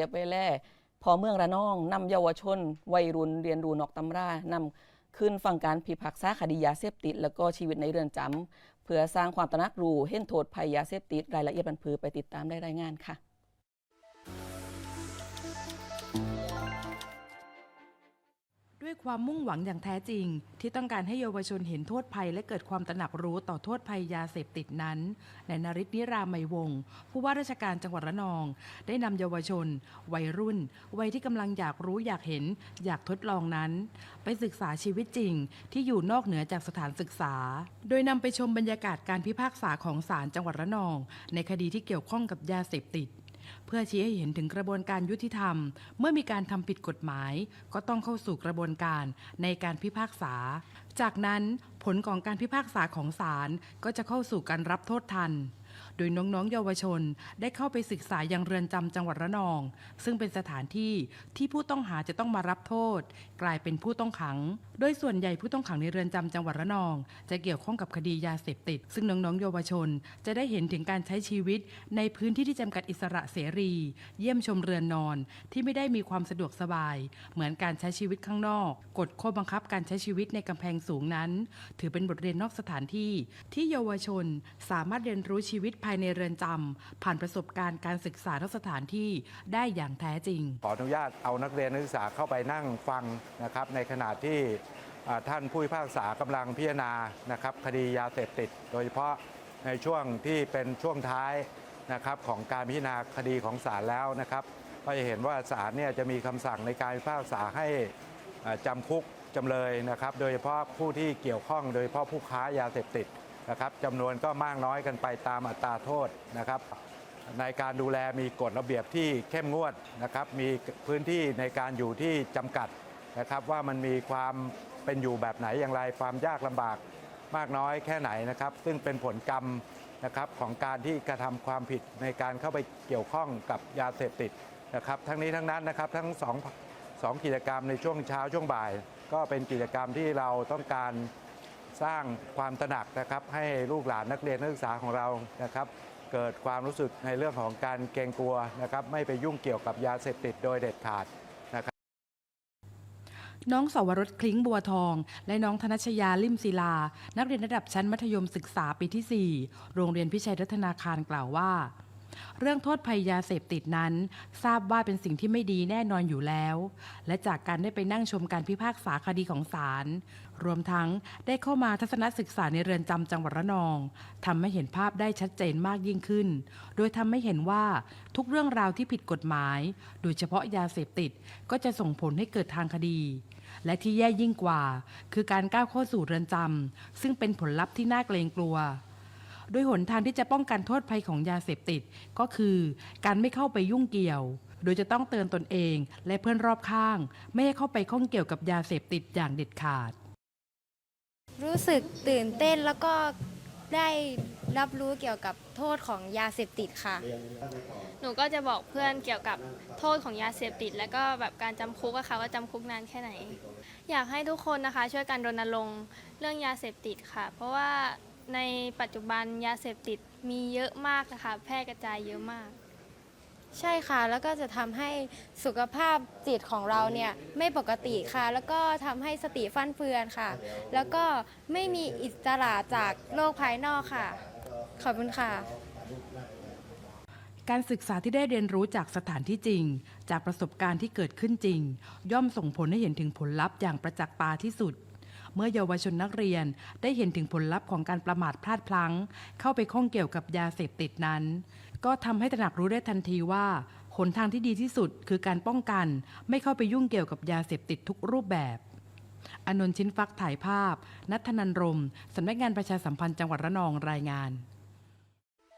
ดี๋ยวไปแล่พอเมืองระนองนำเยาวชน วัยรุ่นเรียนรู้นอกตำรานำขึ้นฟังการพิพากษาคดียาเสพติด แล้วก็ชีวิตในเรือนจำเพื่อสร้างความตระหนักรู้เห็นโทษภัยยาเสพติดรายละเอียดบันพือไปติดตามได้รายงานค่ะ ด้วยความมุ่งหวังอย่างแท้จริง ที่ต้องการให้เยาวชนเห็นโทษภัยและเกิดความตระหนักรู้ต่อโทษภัยยาเสพติดนั้นนายนริศนิรามัยวงศ์ผู้ว่าราชการจังหวัดระนอง ได้นำเยาวชน วัยรุ่น วัยที่กำลังอยากรู้อยากเห็น อยากทดลองนั้น ไปศึกษาชีวิตจริง ที่อยู่นอกเหนือจากสถานศึกษา โดยนำไปชมบรรยากาศการพิพากษาของศาลจังหวัดระนอง ในคดีที่เกี่ยวข้องกับยาเสพติด เพื่อชี้ให้เห็นถึงกระบวนการยุติธรรม เมื่อมีการทำผิดกฎหมาย ก็ต้องเข้าสู่กระบวนการในการพิพากษา จากนั้นผลของการพิพากษาของศาลก็จะเข้าสู่การรับโทษทัน โดยน้องๆเยาวชนได้เข้าไปศึกษายังเรือนจำจังหวัดระนอง ซึ่งเป็นสถานที่ที่ผู้ต้องหาจะต้องมารับโทษ กลายเป็นผู้ต้องขัง โดยส่วนใหญ่ผู้ต้องขังในเรือนจำจังหวัดระนอง จะเกี่ยวข้องกับคดียาเสพติด ซึ่งน้องๆเยาวชน จะได้เห็นถึงการใช้ชีวิต ในพื้นที่ที่จำกัดอิสระเสรี เยี่ยมชมเรือนนอน ที่ไม่ได้มีความสะดวกสบาย เหมือนการใช้ชีวิตข้างนอกกฎข้อบังคับการใช้ชีวิตในกำแพงสูงนั้น ถือเป็นบทเรียนนอกสถานที่ ที่เยาวชนสามารถเรียนรู้ชีวิตภายในเรือนจำผ่านประสบการณ์การศึกษานอกสถานที่ได้อย่างแท้จริง ขออนุญาตเอานักเรียนนักศึกษาเข้าไปนั่งฟังนะครับในขณะที่ท่านผู้พิพากษากำลังพิจารณานะครับคดียาเสพติด โดยเฉพาะในช่วงที่เป็นช่วงท้ายนะครับของการพิจารณาคดีของศาลแล้วนะครับก็จะเห็นว่าศาลเนี่ยจะมีคำสั่งในการพิพากษาให้อ่าจำคุกจำเลยนะครับ โดยเฉพาะผู้ที่เกี่ยวข้องโดยเฉพาะผู้ค้ายาเสพติด นะครับจำนวนก็มากน้อยกันไปตามอัตราโทษนะครับ ในการดูแลมีกฎระเบียบที่เข้มงวดนะครับ มีพื้นที่ในการอยู่ที่จำกัดนะครับว่ามันมีความเป็นอยู่แบบไหนอย่างไรความยากลำบากมากน้อยแค่ไหนนะครับ ซึ่งเป็นผลกรรมนะครับของการที่กระทำความผิดในการเข้าไปเกี่ยวข้องกับยาเสพติดนะครับ ทั้งนี้ทั้งนั้นนะครับทั้งสองสองกิจกรรมในช่วงเช้าช่วงบ่าย ก็เป็นกิจกรรมที่เราต้องการ สร้างความตระหนักนะครับให้ลูกหลานนักเรียนนักศึกษาของเรานะครับเกิดความรู้สึกในเรื่องของการเกรงกลัวนะครับไม่ไปยุ่งเกี่ยวกับยาเสพติดโดยเด็ดขาดนะครับน้องสวรสคลิ้งบัวทอง และน้องธนชยาลิมศิลา นักเรียนระดับชั้นมัธยมศึกษาปีที่ 4 โรงเรียนพิชัยรัตนาคารกล่าวว่า เรื่องโทษภัยยาเสพติดนั้น ทราบว่าเป็นสิ่งที่ไม่ดีแน่นอนอยู่แล้ว และจากการได้ไปนั่งชมการพิพากษาคดีของศาลรวมทั้งได้เข้ามาทัศนศึกษาในเรือนจำจังหวัดระนองทำให้เห็นภาพได้ชัดเจนมากยิ่งขึ้น โดยทำให้เห็นว่าทุกเรื่องราวที่ผิดกฎหมาย โดยเฉพาะยาเสพติดก็จะส่งผลให้เกิดทางคดี และที่แย่ยิ่งกว่า คือการก้าวเข้าสู่เรือนจำซึ่งเป็นผลลัพธ์ที่น่าเกรงกลัว โดยหนทางที่จะป้องกันโทษภัยของยาเสพติด ก็คือ การไม่เข้าไปยุ่งเกี่ยว โดยจะต้องเตือนตนเองและเพื่อนรอบข้าง ไม่ให้เข้าไปข้องเกี่ยวกับยาเสพติดอย่างเด็ดขาด รู้สึกตื่นเต้นแล้วก็ได้รับรู้เกี่ยวกับโทษของยาเสพติดค่ะ หนูก็จะบอกเพื่อนเกี่ยวกับโทษของยาเสพติด แล้วก็แบบการจำคุกอะค่ะว่าจำคุกนานแค่ไหน อยากให้ทุกคนนะคะ ช่วยกันรณรงค์เรื่องยาเสพติดค่ะ เพราะว่า ในปัจจุบันยาเสพติดมีเยอะมากนะคะแพร่กระจายเยอะมาก ใช่ค่ะ แล้วก็จะทำให้สุขภาพจิตของเราเนี่ยไม่ปกติค่ะ แล้วก็ทำให้สติฟั่นเฟือนค่ะ แล้วก็ไม่มีอิสระจากโลกภายนอกค่ะ ขอบคุณค่ะ การศึกษาที่ได้เรียนรู้จากสถานที่จริง จากประสบการณ์ที่เกิดขึ้นจริง ย่อมส่งผลให้เห็นถึงผลลัพธ์อย่างประจักษ์ตาที่สุด เมื่อเยาวชนนักเรียนได้เห็นถึงผลลัพธ์ของการประมาทพลาดพลั้ง เข้าไปข้องเกี่ยวกับยาเสพติดนั้น ก็ทำให้ตระหนักรู้ได้ทันทีว่าหนทางที่ดีที่สุดคือการป้องกัน ไม่เข้าไปยุ่งเกี่ยวกับยาเสพติดทุกรูปแบบอนนท์ชิ้นฟักถ่ายภาพ นัทนันรมสำนักงานประชาสัมพันธ์จังหวัดระนองรายงาน